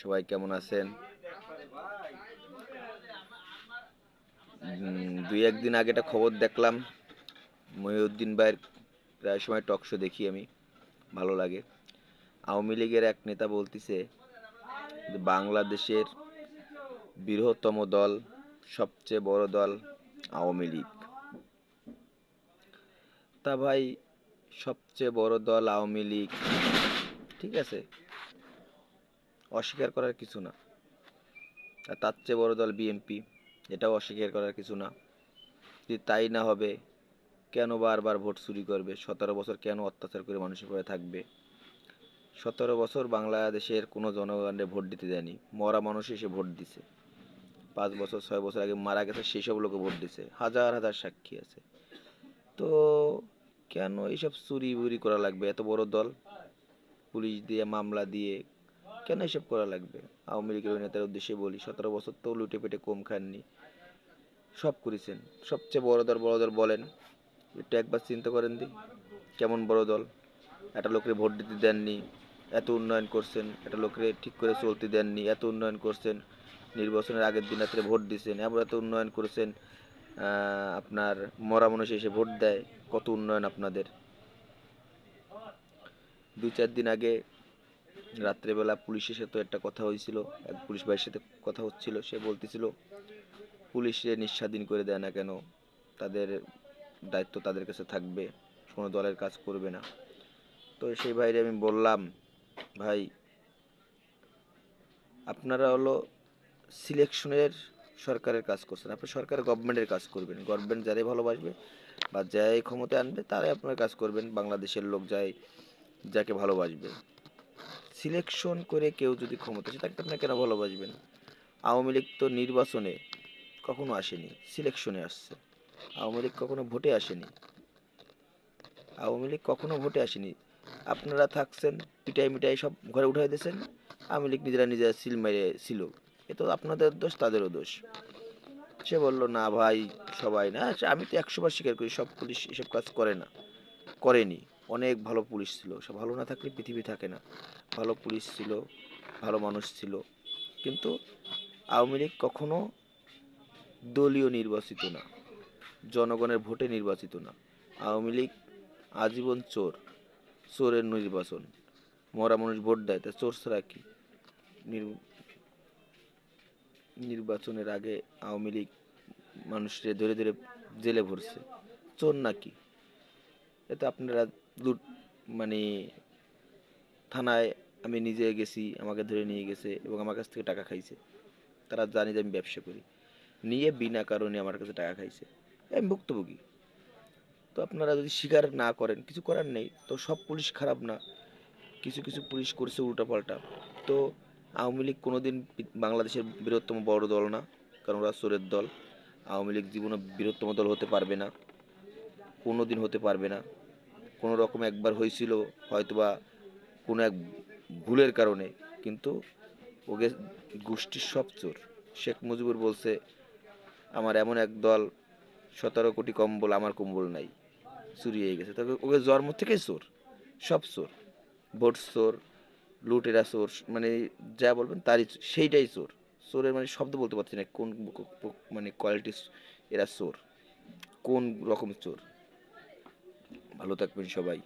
সবাই কেমন আছেন? দুই একদিন আগে একটা খবর দেখলাম। মহিউদ্দিন ভাইয়ের প্রায় সময় টক শো দেখি আমি, ভালো লাগে। আওয়ামী লীগের এক নেতা বলতেছে, বাংলাদেশের বৃহত্তম দল, সবচেয়ে বড় দল আওয়ামী লীগ। তা ভাই, সবচেয়ে বড় দল আওয়ামী লীগ ঠিক আছে। অস্বীকার করার কিছু না। আর তার চেয়ে বড় দল বিএনপি এটাও অস্বীকার করার কিছু না। যদি তাই না হবে, কেন বারবার ভোট চুরি করবে? সতেরো বছর কেন অত্যাচার করে মানুষের পরে থাকবে? সতেরো বছর বাংলাদেশের কোনো জনগণের ভোট দিতে দেয়নি। মরা মানুষ এসে ভোট দিছে। পাঁচ বছর, ছয় বছর আগে মারা গেছে সেই সব লোকে ভোট দিছে। হাজার হাজার সাক্ষী আছে। তো কেন এইসব চুরি বুরি করা লাগবে? এত বড় দল পুলিশ দিয়ে, মামলা দিয়ে কেন এসব করা লাগবে? আওয়ামী লীগের ওই নেতার উদ্দেশ্যে বলি, সতেরো বছর তো লুটে পেটে কম খাননি। সব করেছেন। সবচেয়ে বড় দল বড় দল বলেন, একটু একবার চিন্তা করেন দি, কেমন বড় দল? একটা লোকের ভোট দিতে দেননি, এত উন্নয়ন করছেন, একটা লোকের ঠিক করে চলতে দেননি, এত উন্নয়ন করছেন, নির্বাচনের আগের দিন রাত্রে ভোট দিচ্ছেন এমন এত উন্নয়ন করেছেন আপনার মরা মানুষ এসে ভোট দেয়, কত উন্নয়ন আপনাদের। দু চার দিন আগে রাত্রেবেলা পুলিশের সাথে একটা কথা হয়েছিল, এক পুলিশ ভাইয়ের সাথে কথা হচ্ছিল, সে বলতেছিল, পুলিশে নিঃস্বাধীন করে দেয় না কেন, তাদের দায়িত্ব তাদের কাছে থাকবে, কোনো দলের কাজ করবে না। তো সেই ভাইরে আমি বললাম, ভাই, আপনারা হলো সিলেকশনের সরকারের কাজ করছেন, আপনি সরকার গভর্নমেন্টের কাজ করবেন, গভর্নমেন্ট যারাই ভালোবাসবে বা যাই ক্ষমতায় আনবে, তারাই আপনার কাজ করবেন, বাংলাদেশের লোক যাই যাকে ভালোবাসবে। সিলেকশন করে কেউ যদি ক্ষমতা আসে তাকে আপনার কেন ভালোবাসবেন। আওয়ামী লীগ তো নির্বাচনে কখনো আসেনি সিলেকশনে আসছে। আওয়ামী লীগ কখনো ভোটে আসেনি। আওয়ামী লীগ কখনো ভোটে আসেনি। আপনারা থাকছেন পিটাই মিটাই সব ঘরে উঠাই দিয়েছেন। আওয়ামী লীগ নিজেরা নিজেরা সিল মেরে ছিল। এ তো আপনাদের দোষ তাদেরও দোষ। সে বলল না ভাই সবাই না। আচ্ছা, আমি তো একশোবার স্বীকার করি সব পুলিশ এসব কাজ করে না করেনি। অনেক ভালো পুলিশ ছিল। সে ভালো না থাকলে পৃথিবী থাকে না। ভালো পুলিশ ছিল, ভালো মানুষ ছিল। কিন্তু আওয়ামী লীগ কখনো দলীয় নির্বাচিত না, জনগণের ভোটে নির্বাচিত না। আওয়ামী লীগ আজীবন চোর, চোরের নির্বাচন। মরা মানুষ ভোট দেয়, তা চোর ছাড়া কি? নির- নির্বাচনের আগে আওয়ামী লীগ মানুষকে ধরে ধরে জেলে ভরছে। চোর নাকি? এতে আপনারা মানে থানায় আমি নিজে গেছি, আমাকে ধরে নিয়ে গেছে এবং আমার কাছ থেকে টাকা খাইছে। তারা জানে যে আমি ব্যবসা করি। নিয়ে বিনা কারণে আমার কাছে টাকা খাইছে। আমি ভুক্তভোগী। তো আপনারা যদি স্বীকার না করেন, কিছু করার নেই। তো সব পুলিশ খারাপ না। কিছু কিছু পুলিশ করছে উল্টাপাল্টা। তো আওয়ামী লীগ কোনোদিন বাংলাদেশের বৃহত্তম বড় দল না, কারণ ওরা চোরের দল। আওয়ামী লীগ জীবনে বৃহত্তম দল হতে পারবে না। কোনো দিন হতে পারবে না। কোনো রকম একবার হয়েছিল, হয়তোবা কোনো এক ভুলের কারণে, কিন্তু ওকে গোষ্ঠীর সব চোর। শেখ মুজিবুর বলছে, আমার এমন এক দল সতেরো কোটি কম্বল, আমার কম্বল নাই, চুরি হয়ে গেছে। তবে ওকে জন্ম থেকেই চোর, সব চোর, ভোট চোর, লুটেরা চোর মানে যা বলবেন তারই। সেইটাই চোর। চোরের মানে শব্দ বলতে পারছি না, কোন মানে কোয়ালিটির এরা চোর, কোন রকম চোর। ভালো থাকবেন সবাই।